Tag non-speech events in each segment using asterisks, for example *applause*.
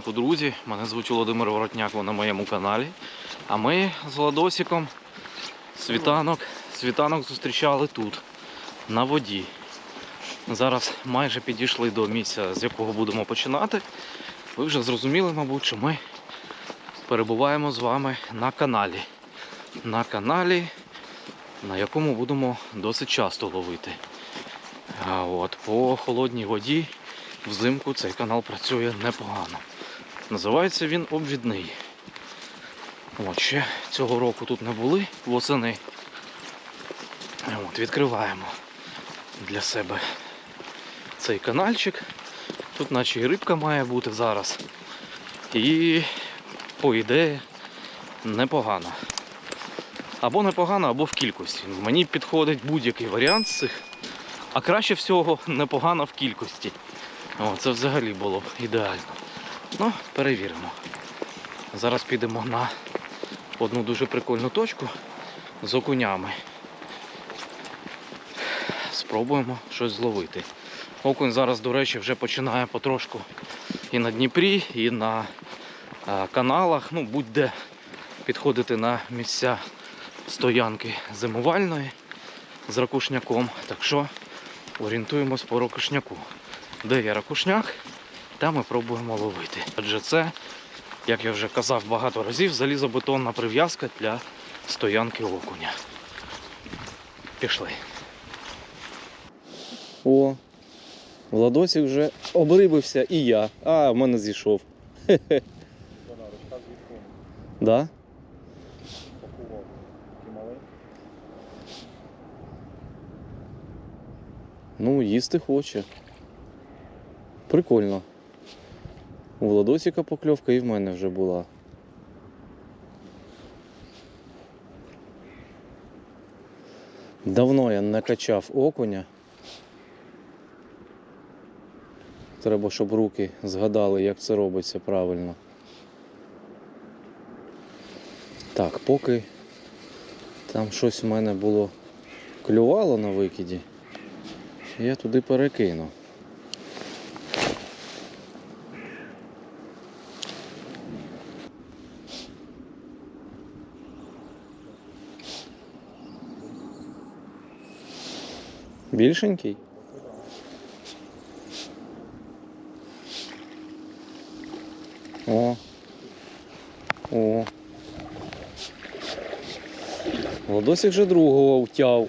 ранку, друзі. Мене звуть Володимир Воротняк, ви на моєму каналі. А ми з Владосиком світанок, світанок зустрічали тут, на воді. Зараз майже підійшли до місця, з якого будемо починати. Ви вже зрозуміли, мабуть, що ми перебуваємо з вами на каналі. На каналі, на якому будемо досить часто ловити. А от по холодній воді взимку цей канал працює непогано. Називається він обвідний. От ще цього року тут не були восени. От, відкриваємо для себе цей каналчик. Тут наче і рибка має бути зараз. І по ідеї непогано. Або непогано, або в кількості. Мені підходить будь-який варіант з цих. А краще всього непогано в кількості. О, це взагалі було б ідеально. Ну, перевіримо. Зараз підемо на одну дуже прикольну точку з окунями. Спробуємо щось зловити. Окунь зараз, до речі, вже починає потрошку і на Дніпрі, і на а, каналах, ну будь-де підходити на місця стоянки зимувальної з ракушняком. Так що орієнтуємось по ракушняку. Де є ракушняк, там ми пробуємо ловити. Адже це, як я вже казав багато разів, залізобетонна прив'язка для стоянки окуня. Пішли. О, Владосик вже обрибився і я. А, в мене зійшов. Хе-хе. *laughs* Да? Ну, їсти хоче. Прикольно. У Владосика покльовка і в мене вже була. Давно я не качав окуня. Треба, щоб руки згадали, як це робиться правильно. Так, поки там щось в мене було клювало на викиді, я туди перекину. Більшенький? О. О. Владосик вже другого втяв.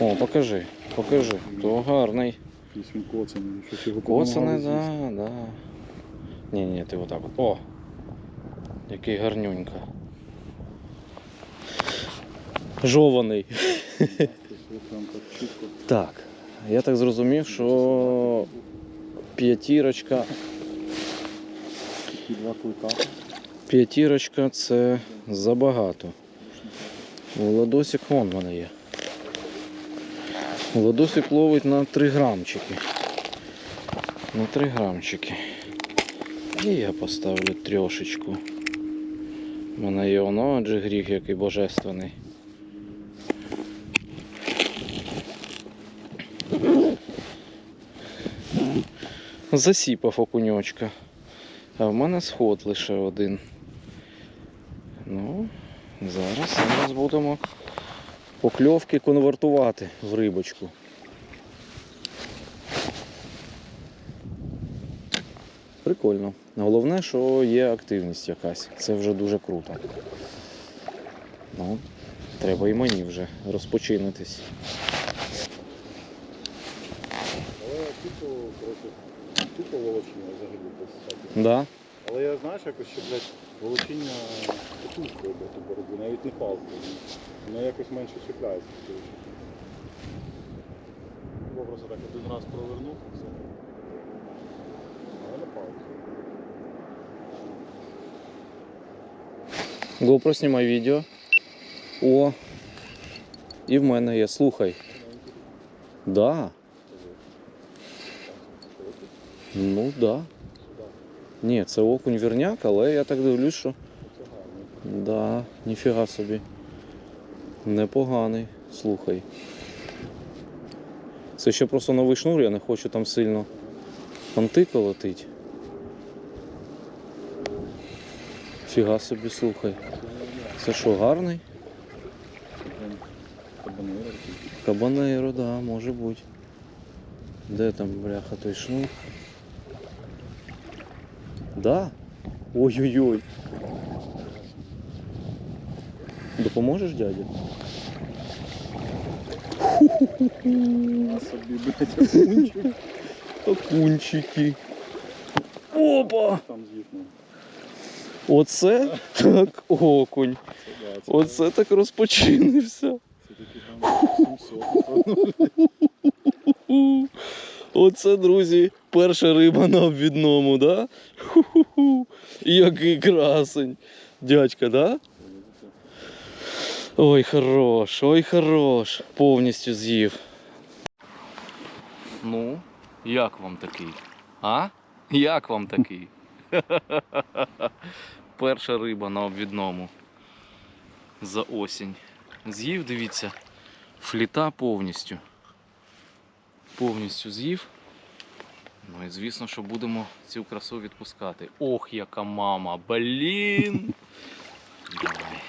О, покажи, покажи. То гарний. Якийсь він коцаний, щось його Коцаний, да, да. Ні, ні, ти отак от. О! Який гарнюнька. Жований. *laughs* так я так зрозумів, що п'ятірочка. П'ятірочка це забагато. Владосик вон в мене є. Владосик ловить на 3 грамчики. На 3 грамчики. І я поставлю трьошечку. У мене є воно, адже гріх який божественний. Засіпав окуньочка. А в мене сход лише один. Ну, зараз, зараз будемо покльовки конвертувати в рибочку. Прикольно. Головне, що є активність якась. Це вже дуже круто. Ну, треба і мені вже розпочинитись. Але коротше, тупо волочення взагалі без. Да? Але я знаєш якось, що, блядь, волочіння катушкою ту боротьбу, навіть не палкою. Воно якось менше чіпляється. Бо просто так один раз провернув і все. Але не палкою. GoPro знімай відео. О. І в мене є. Слухай. Да. Ну да. Ні, це окунь вірняк, але я так дивлюсь, що. Да, ніфіга собі. Непоганий. Слухай. Це ще просто новий шнур, я не хочу там сильно понти колотить. Фіга собі, слухай. Це що, гарний? Кабанейро, да, може бути. Де там, бляха, той шнур? Да? Ой-ой-ой. Допоможеш, дядя? На собі, блядь, окунчик. Окунчики. Опа! Там з'їхнув. Оце так окунь. Оце так розпочинився. це такі там 700. Оце, друзі, перша риба на обвідному, да? Ху-ху-ху. Який красень. Дядька, да? Ой, хорош, ой, хорош. Повністю з'їв. Ну, як вам такий? А? Як вам такий? *laughs* Перша риба на обвідному. За осінь. З'їв, дивіться, фліта повністю. Повністю з'їв. Ну і звісно, що будемо цю красу відпускати. Ох, яка мама! Блін! Давай.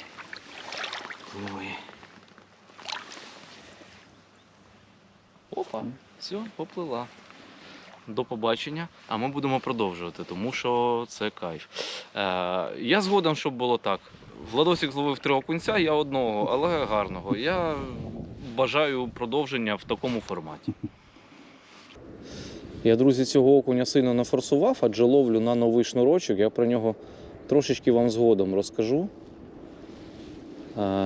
Ой. Опа, все, поплила. До побачення, а ми будемо продовжувати, тому що це кайф. Е, я згоден, щоб було так. Владосик зловив три окунця, я одного, але гарного. Я бажаю продовження в такому форматі. Я, друзі, цього окуня сильно не форсував, адже ловлю на новий шнурочок. Я про нього трошечки вам згодом розкажу.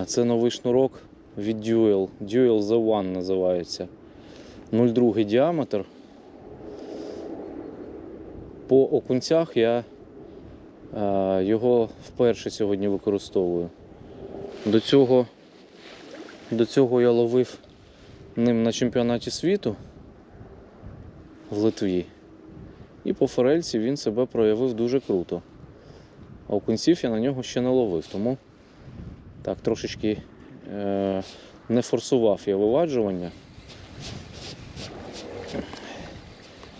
Це новий шнурок від Duel. Duel The One називається. 0,2 діаметр. По окунцях я його вперше сьогодні використовую. До цього, до цього я ловив ним на чемпіонаті світу в Литві. І по форельці він себе проявив дуже круто. А окунців я на нього ще не ловив, тому так трошечки е- не форсував я виваджування.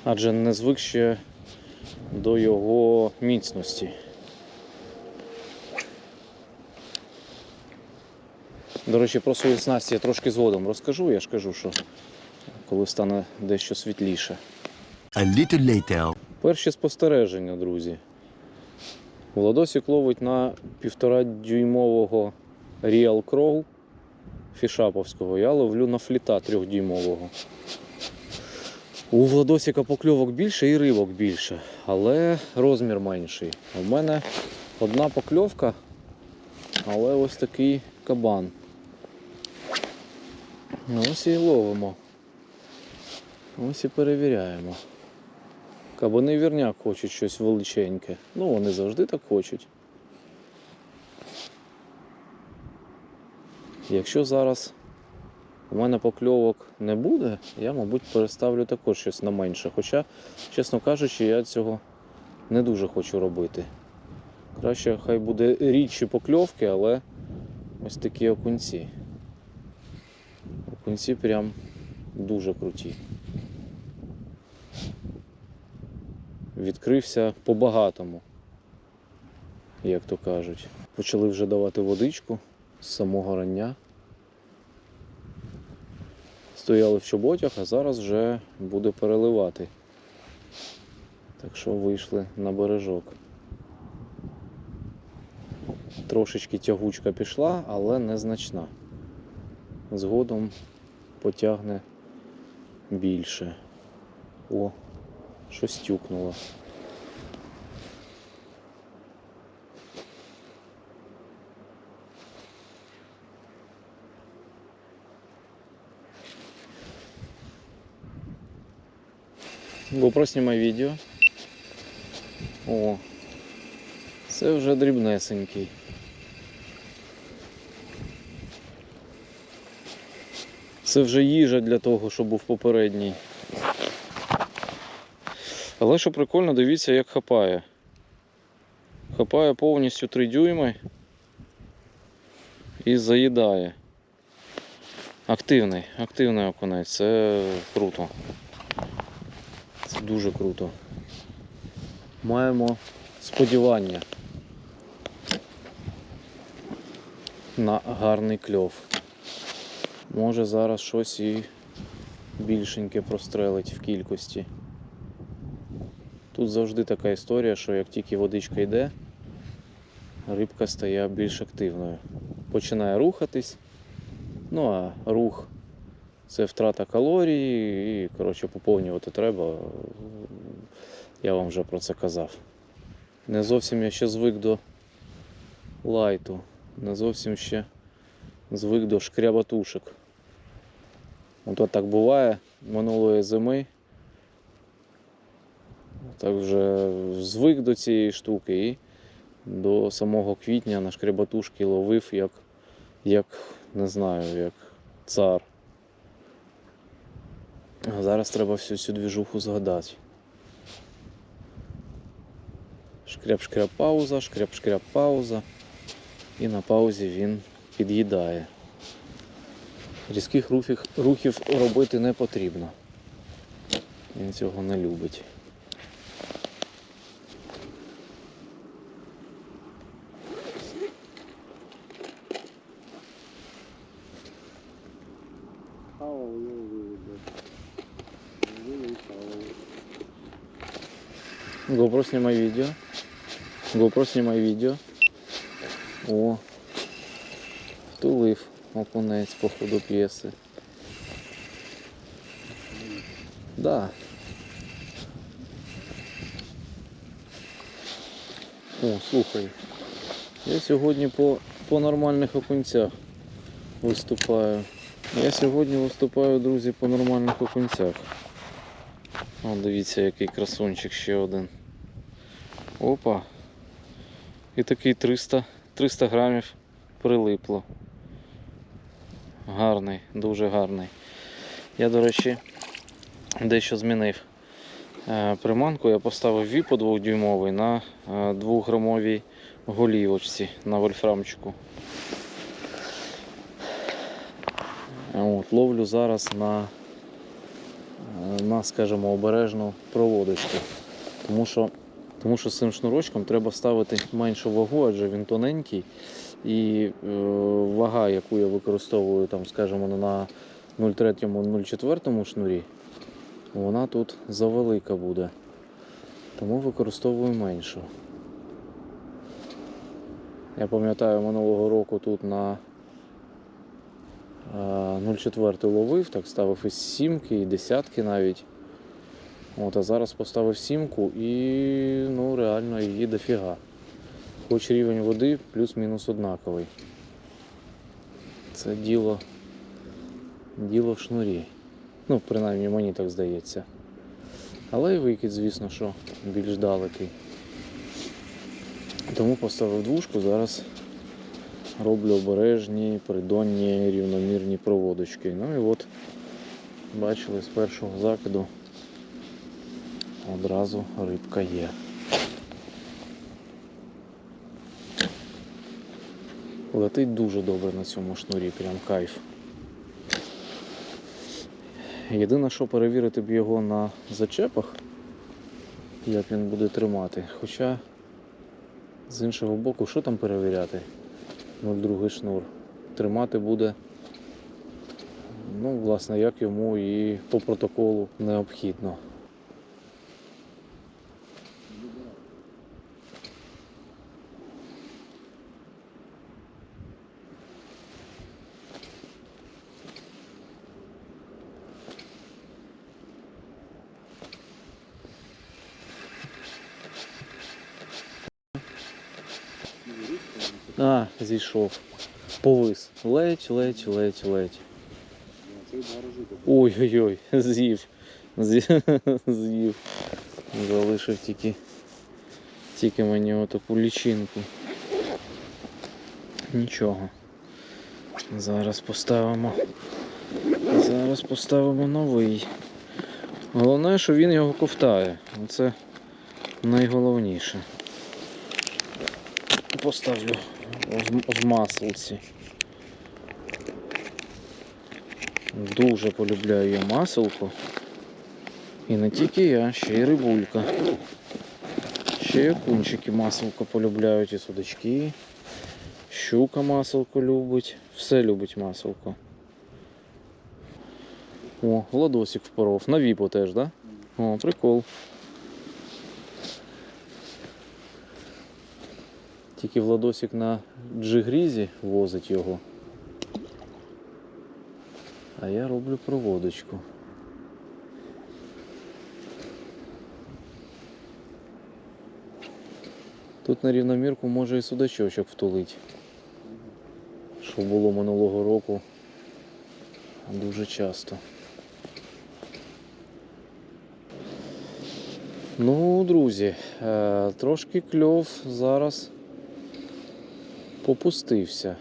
Адже не звик ще до його міцності. До речі, про свої снасті я трошки згодом розкажу. Я ж кажу, що коли стане дещо світліше. A little later. Перші спостереження, друзі. Владосик ловить на півтора дюймового Real Crow фішаповського. Я ловлю на фліта трьохдюймового. У Владосика покльовок більше і рибок більше, але розмір менший. У мене одна покльовка, але ось такий кабан. Ось і ловимо. Ось і перевіряємо. Кабани вірняк хочуть щось величеньке. Ну, вони завжди так хочуть. Якщо зараз у мене покльовок не буде, я, мабуть, переставлю також щось на менше. Хоча, чесно кажучи, я цього не дуже хочу робити. Краще хай буде рідші покльовки, але ось такі окунці. Окунці прям дуже круті. Відкрився по-багатому, як то кажуть. Почали вже давати водичку з самого рання. Стояли в чоботях, а зараз вже буде переливати. Так що вийшли на бережок. Трошечки тягучка пішла, але незначна. Згодом потягне більше. О, щось тюкнуло. GoPro знімай відео. О, це вже дрібнесенький. Це вже їжа для того, що був попередній. Але що прикольно, дивіться, як хапає. Хапає повністю 3 дюйми і заїдає. Активний, активний окунець, це круто. Це дуже круто. Маємо сподівання. на гарний кльов. Може зараз щось і більшеньке прострелить в кількості. Тут завжди така історія, що як тільки водичка йде, рибка стає більш активною. Починає рухатись. Ну а рух це втрата калорій і, коротше, поповнювати треба. Я вам вже про це казав. Не зовсім я ще звик до лайту, не зовсім ще звик до шкряботушек. От от так буває минулої зими. Так вже звик до цієї штуки і до самого квітня на шкряботушки ловив як, як не знаю, як цар. А зараз треба всю цю двіжуху згадати. Шкряп-шкряп пауза, шкряп-шкряп пауза. І на паузі він під'їдає. Різких рухів робити не потрібно. Він цього не любить. GoPro снимай видео. GoPro снимай відео. О. Втулив окунець по ходу п'єси. Да. О, слухай. Я сьогодні по, по нормальних окунцях виступаю. Я сьогодні виступаю, друзі, по нормальних окунцях. О, дивіться, який красунчик ще один. Опа. І такий 300, 300 грамів прилипло. Гарний, дуже гарний. Я, до речі, дещо змінив. Е, Приманку я поставив віпо 2-дюймовий на 2-грамовій голівочці на вольфрамчику. От, ловлю зараз на, е, на, скажімо, обережну проводочку. Тому що, тому що з цим шнурочком треба ставити меншу вагу, адже він тоненький. І е, вага, яку я використовую, там, скажімо, на 0,3-0,4 шнурі, вона тут завелика буде. Тому використовую меншу. Я пам'ятаю, минулого року тут на е, 0,4 ловив, так ставив із сімки, і десятки навіть. От, а зараз поставив сімку і ну, реально її дофіга. Хоч рівень води плюс-мінус однаковий. Це діло, діло в шнурі. Ну, принаймні мені так здається. Але і викид, звісно, що більш далекий. Тому поставив двушку, зараз роблю обережні, придонні, рівномірні проводочки. Ну і от, бачили, з першого закиду одразу рибка є. Летить дуже добре на цьому шнурі, прям кайф. Єдине, що перевірити б його на зачепах, як він буде тримати. Хоча з іншого боку, що там перевіряти? 0,2 шнур. Тримати буде, ну, власне, як йому і по протоколу необхідно. А, зійшов. Повис. Ледь, ледь, ледь, ледь. Ой-ой-ой. З'їв. З'їв. Залишив тільки, тільки мені отаку лічинку. Нічого. Зараз поставимо. Зараз поставимо новий. Головне, що він його ковтає. Це найголовніше. Поставлю в маслиці. Дуже полюбляю я маселку. І не тільки я, ще й рибулька. Ще й окунчики маселку полюбляють і судачки. Щука маселко любить. Все любить маселко. О, Владосик впоров. На віпу теж, так? Да? О, прикол. Тільки Владосик на джигрізі возить його. А я роблю проводочку. Тут на рівномірку може і судачочок втулить. Що було минулого року дуже часто. Ну, друзі, е, трошки кльов зараз попустився.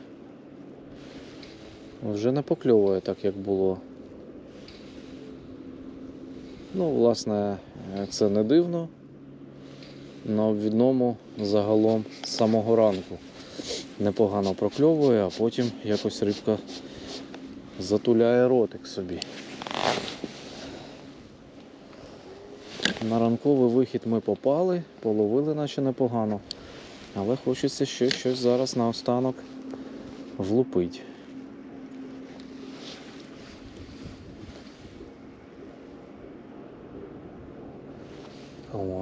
Вже не покльовує так, як було. Ну, власне, це не дивно. На обвідному загалом з самого ранку непогано прокльовує, а потім якось рибка затуляє ротик собі. На ранковий вихід ми попали, половили наче непогано, але хочеться ще щось зараз наостанок влупить.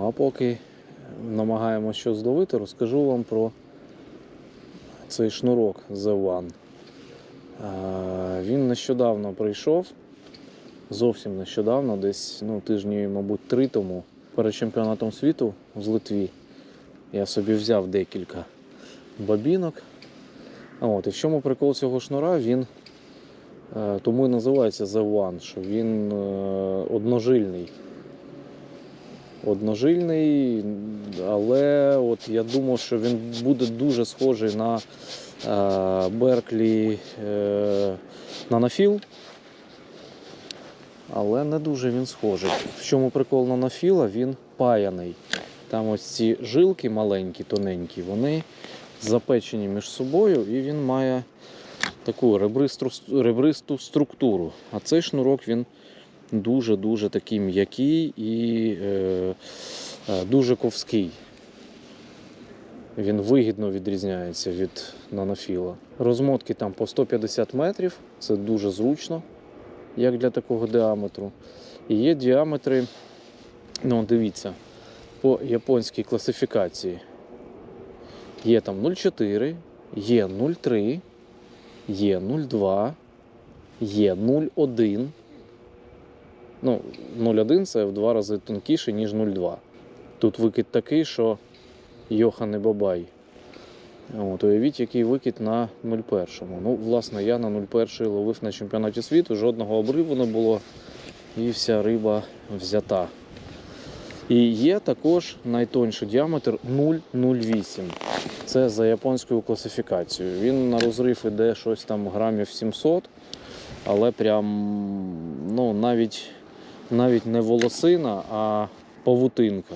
А поки намагаємося щось зловити, розкажу вам про цей шнурок The One. Він нещодавно прийшов, зовсім нещодавно, десь ну, тижні, мабуть, три тому, перед чемпіонатом світу з Литві. Я собі взяв декілька бабінок. От, і в чому прикол цього шнура? Він е, тому і називається The One, що він е, одножильний. Одножильний, але от я думав, що він буде дуже схожий на е, Берклі е, Нанофіл. Але не дуже він схожий. В чому прикол нанофіла? Він паяний. Там ось ці жилки маленькі, тоненькі, вони запечені між собою, і він має таку ребристу, ребристу структуру. А цей шнурок він дуже-дуже такий м'який і е, е, дуже ковський. Він вигідно відрізняється від нанофіла. Розмотки там по 150 метрів, це дуже зручно, як для такого діаметру. І є діаметри, ну дивіться, по японській класифікації. Є там 0,4, є 0,3, є 0,2, є 0,1. Ну, 0,1 це в два рази тонкіше, ніж 0,2. Тут викид такий, що Йоха не бабай. От, уявіть, який викид на 0,1. Ну, власне, я на 0,1 ловив на чемпіонаті світу, жодного обриву не було, і вся риба взята. І є також найтонший діаметр 0,08. Це за японською класифікацією. Він на розрив іде щось там грамів 700, але прям ну, навіть, навіть не волосина, а павутинка.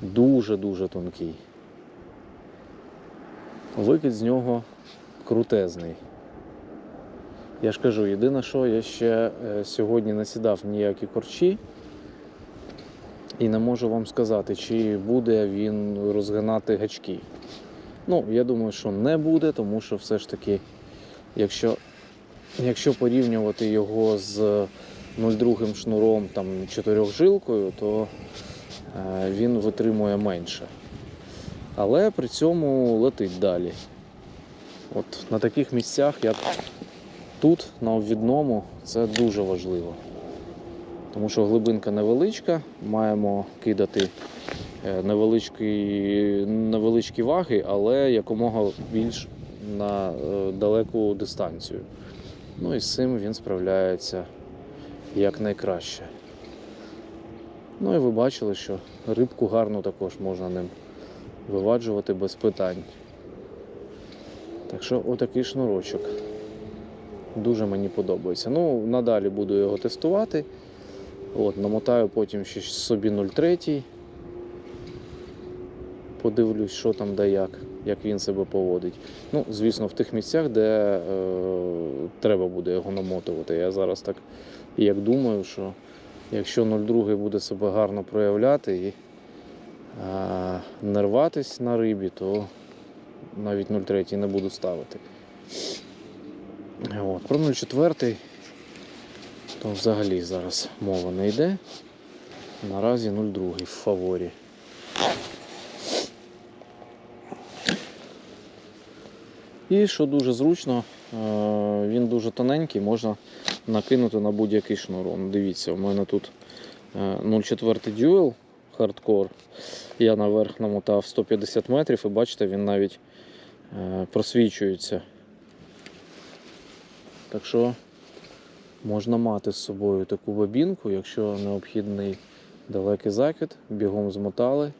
Дуже-дуже тонкий. Викид з нього крутезний. Я ж кажу, єдине, що я ще е, сьогодні не сідав ніякі корчі. І не можу вам сказати, чи буде він розгинати гачки. Ну, я думаю, що не буде, тому що все ж таки, якщо, якщо порівнювати його з 0,2 шнуром там, чотирьохжилкою, то е, він витримує менше. Але при цьому летить далі. От на таких місцях, як тут, на обвідному, це дуже важливо. Тому що глибинка невеличка, маємо кидати е, невеличкі, невеличкі ваги, але якомога більш на е, далеку дистанцію. Ну і з цим він справляється якнайкраще. Ну і ви бачили, що рибку гарну також можна ним виваджувати без питань. Так що отакий шнурочок. Дуже мені подобається. Ну, надалі буду його тестувати. От, намотаю потім ще собі 0,3. Подивлюсь, що там де як, як він себе поводить. Ну, звісно, в тих місцях, де е, треба буде його намотувати. Я зараз так як думаю, що якщо 0,2 буде себе гарно проявляти і е, не рватись на рибі, то навіть 0,3 не буду ставити. От. Про 0,4 то взагалі зараз мова не йде. Наразі 0,2 в фаворі. І що дуже зручно, е, він дуже тоненький, можна накинути на будь-який шнурон. Дивіться, у мене тут е, 0,4 Dual хардкор. Я наверх намотав 150 метрів і бачите, він навіть е, просвічується. Так що можна мати з собою таку бобінку, якщо необхідний далекий закид, бігом змотали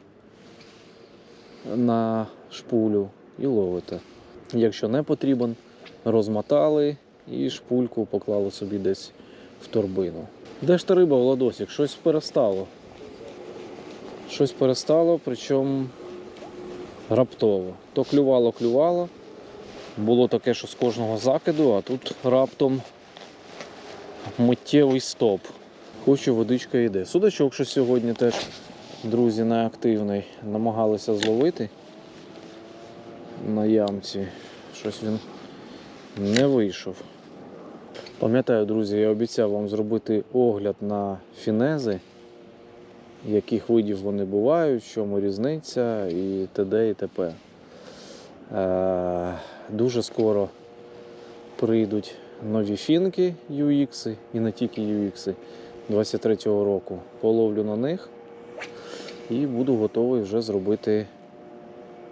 на шпулю і ловите. Якщо не потрібен, розмотали і шпульку поклали собі десь в торбину. Де ж та риба, Владосік? Щось перестало. Щось перестало, причому раптово. То клювало, клювало. Було таке, що з кожного закиду, а тут раптом миттєвий стоп. Хочу водичка йде. Судачок, що сьогодні теж, друзі, неактивний. Намагалися зловити на ямці. Щось він не вийшов. Пам'ятаю, друзі, я обіцяв вам зробити огляд на фінези, яких видів вони бувають, в чому різниця і т.д. і т.п. Е, Дуже скоро прийдуть нові фінки UX і не тільки UX 23-го року. Половлю на них і буду готовий вже зробити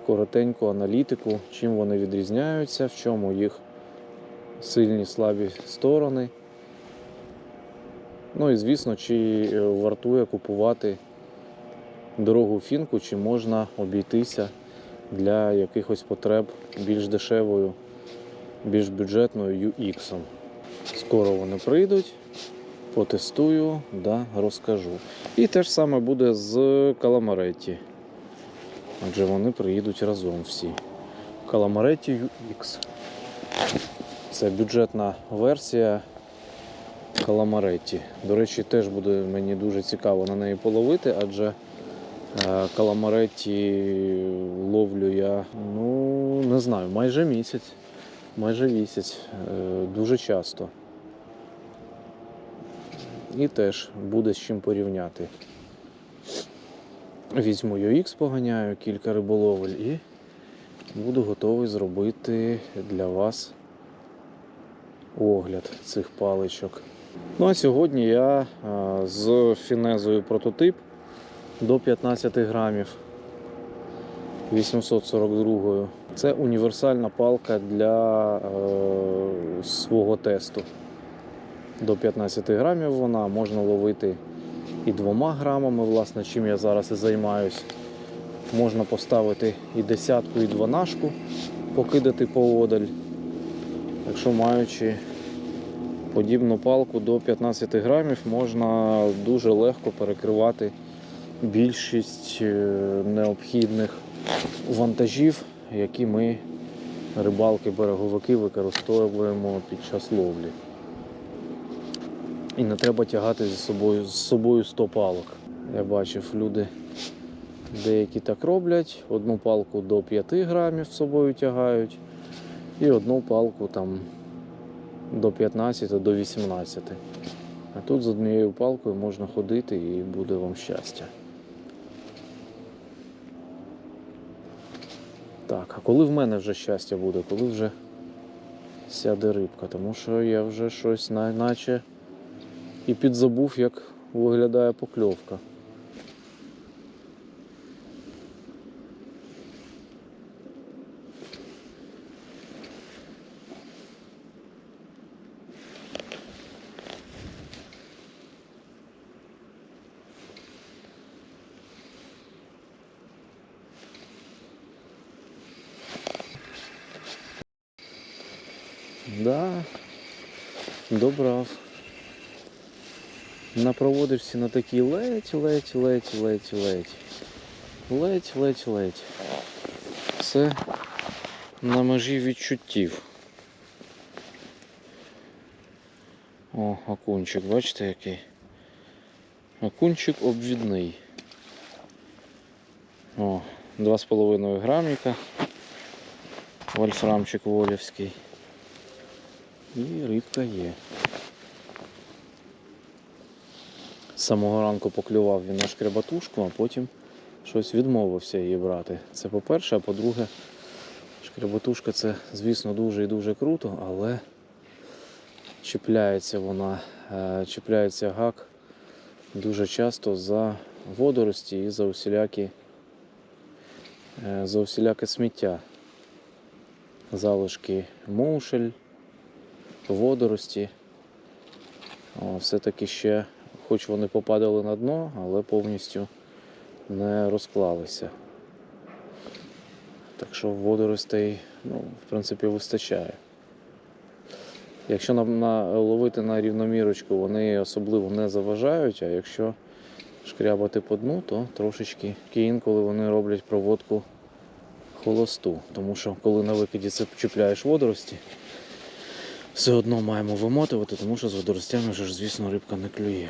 коротеньку аналітику, чим вони відрізняються, в чому їх сильні слабі сторони. Ну і звісно, чи е, вартує купувати дорогу фінку, чи можна обійтися для якихось потреб більш дешевою, більш бюджетною UX. Скоро вони прийдуть, потестую, да, розкажу. І те ж саме буде з Каламаретті. Адже вони приїдуть разом всі. Каламаретті UX. Це бюджетна версія Каламаретті. До речі, теж буде мені дуже цікаво на неї половити, адже е, Каламаретті ловлю я, ну, не знаю, майже місяць. Майже місяць. Е, Дуже часто. І теж буде з чим порівняти. Візьму UX, поганяю, кілька риболовель і буду готовий зробити для вас огляд цих паличок. Ну а сьогодні я з фінезою прототип до 15 грамів 842. Це універсальна палка для е, свого тесту. До 15 грамів вона можна ловити і двома грамами, власне, чим я зараз і займаюсь. Можна поставити і десятку, і дванашку, покидати поодаль. Якщо маючи подібну палку до 15 грамів, можна дуже легко перекривати більшість е, необхідних вантажів, які ми, рибалки-береговики, використовуємо під час ловлі. І не треба тягати з собою, з собою 100 палок. Я бачив, люди деякі так роблять. Одну палку до 5 грамів з собою тягають, і одну палку там до 15 до 18. А тут з однією палкою можна ходити і буде вам щастя. Так, а коли в мене вже щастя буде, коли вже сяде рибка, тому що я вже щось наче і підзабув, як виглядає покльовка. Да, добрав. На проводишся на такій ледь, ледь, ледь, ледь, ледь. Ледь, ледь, ледь. Все на межі відчуттів. О, окунчик, бачите який? Окунчик обвідний. О, 2,5 граміка. Вольфрамчик Волівський. І рибка є. З самого ранку поклював він на шкребатушку, а потім щось відмовився її брати. Це по-перше, а по-друге, шкребатушка це, звісно, дуже і дуже круто, але чіпляється вона, е, чіпляється гак дуже часто за водорості і за усілякі е, за усіляке сміття. Залишки мушель, водорості. Все-таки ще, хоч вони попадали на дно, але повністю не розклалися. Так що водоростей, ну, в принципі, вистачає. Якщо на, на, ловити на рівномірочку, вони особливо не заважають, а якщо шкрябати по дну, то трошечки інколи вони роблять проводку холосту. Тому що коли на викиді це чіпляєш водорості, все одно маємо вимотувати, тому що з водоростями вже звісно, рибка не клює.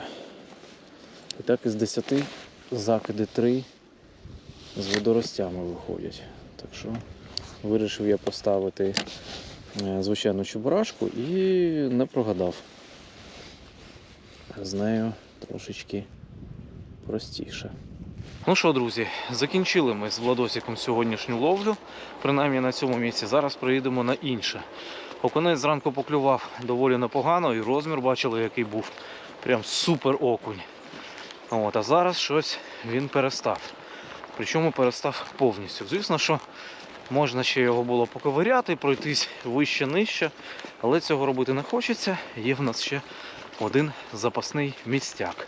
І так із 10 закиди 3 з водоростями виходять. Так що вирішив я поставити е, звичайну чебурашку і не прогадав. З нею трошечки простіше. Ну що, друзі, закінчили ми з Владосиком сьогоднішню ловлю, принаймні на цьому місці. Зараз приїдемо на інше. Окунець зранку поклював доволі непогано, і розмір бачили, який був. Прям супер окунь. От, а зараз щось він перестав. Причому перестав повністю. Звісно, що можна ще його було поковиряти, пройтись вище нижче, але цього робити не хочеться. Є в нас ще один запасний містяк.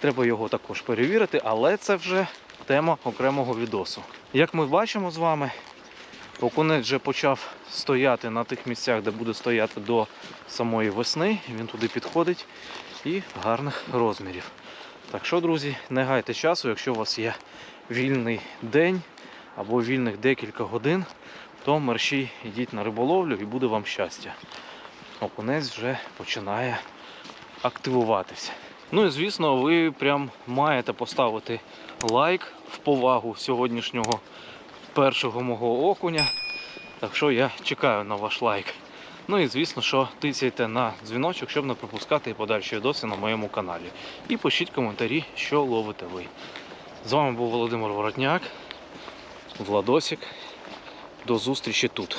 Треба його також перевірити, але це вже тема окремого відосу. Як ми бачимо з вами, окунець вже почав стояти на тих місцях, де буде стояти до самої весни. Він туди підходить і гарних розмірів. Так що, друзі, не гайте часу, якщо у вас є вільний день або вільних декілька годин, то мерщій йдіть на риболовлю і буде вам щастя. Окунець вже починає активуватися. Ну і звісно, ви прям маєте поставити лайк в повагу сьогоднішнього першого мого окуня. Так що я чекаю на ваш лайк. Ну і звісно, що тицяйте на дзвіночок, щоб не пропускати подальші відоси на моєму каналі. І пишіть коментарі, що ловите ви. З вами був Володимир Воротняк, Владосик. До зустрічі тут.